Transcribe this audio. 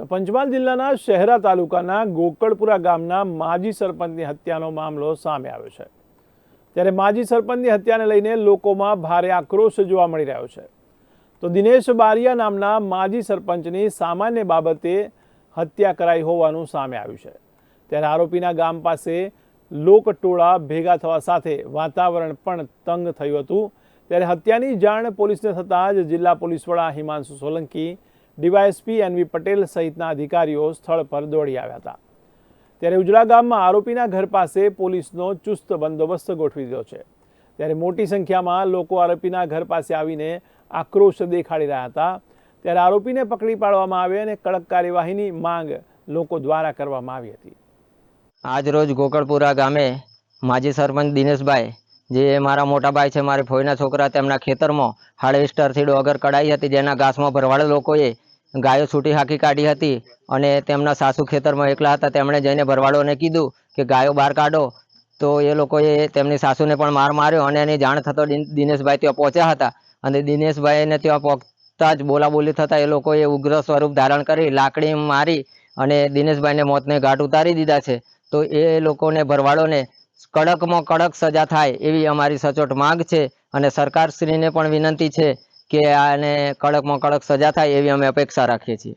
તો પંચમહાલ જિલ્લાના શહેરા તાલુકાના ગોકળપુરા ગામના માજી સરપંચની હત્યાનો મામલો સામે આવ્યો છે. ત્યારે માજી સરપંચની હત્યાને લઈને લોકોમાં ભારે આક્રોશ જોવા મળી રહ્યો છે. તો દિનેશ બારિયા નામના માજી સરપંચની સામાન્ય બાબતે હત્યા કરાઈ હોવાનું સામે આવ્યું છે. ત્યારે આરોપીના ગામ પાસે લોકટોળા ભેગા થવા સાથે વાતાવરણ પણ તંગ થયું હતું. ત્યારે હત્યાની જાણ પોલીસને થતાં જ જિલ્લા પોલીસ વડા હિમાંશુ સોલંકી ડીવાયએસપી એનવી પટેલ સહિતના અધિકારીઓ સ્થળ પર દોડી આવ્યા હતા. ત્યારે ઉજળા ગામમાં આરોપીના ઘર પાસે પોલીસનો ચુસ્ત બંદોબસ્ત ગોઠવી દીધો છે. ત્યારે મોટી સંખ્યામાં લોકો આરોપીના ઘર પાસે આવીને આક્રોશ દેખાડી રહ્યા હતા. ત્યારે આરોપીને પકડી પાડવામાં આવે અને કડક કાર્યવાહીની માંગ લોકો દ્વારા કરવામાં આવી હતી. આજ રોજ ગોકળપુરા ગામે માજી સરપંચ દિનેશભાઈ જે મારા મોટા ભાઈ છે, મારી ફોઈના છોકરા તેમના ખેતરમાં હાર્વેસ્ટરથી ડોગર કઢાઈ હતી, જેના ઘાસમાં ભરવાડ લોકોએ ગાયો છૂટી હાંકી કાઢી હતી અને તેમના સાસુ ખેતરમાં એકલા હતા, તેમણે જઈને ભરવાડોને કીધું કે ગાયો બહાર કાઢો. તો એ લોકોએ તેમની સાસુને પણ માર માર્યો અને એની જાણ થતો દિનેશભાઈ ત્યાં પહોંચ્યા હતા. અને દિનેશભાઈને ત્યાં પહોંચતા જ બોલાબોલી થતાં એ લોકોએ ઉગ્ર સ્વરૂપ ધારણ કરી, લાકડી મારી અને દિનેશભાઈને મોતને ઘાટ ઉતારી દીધા છે. તો એ લોકોને ભરવાડોને કડકમાં કડક સજા થાય એવી અમારી સચોટ માંગ છે અને સરકારશ્રીને પણ વિનંતી છે કે આને કડકમાં કડક સજા થાય એવી અમે અપેક્ષા રાખીએ છીએ.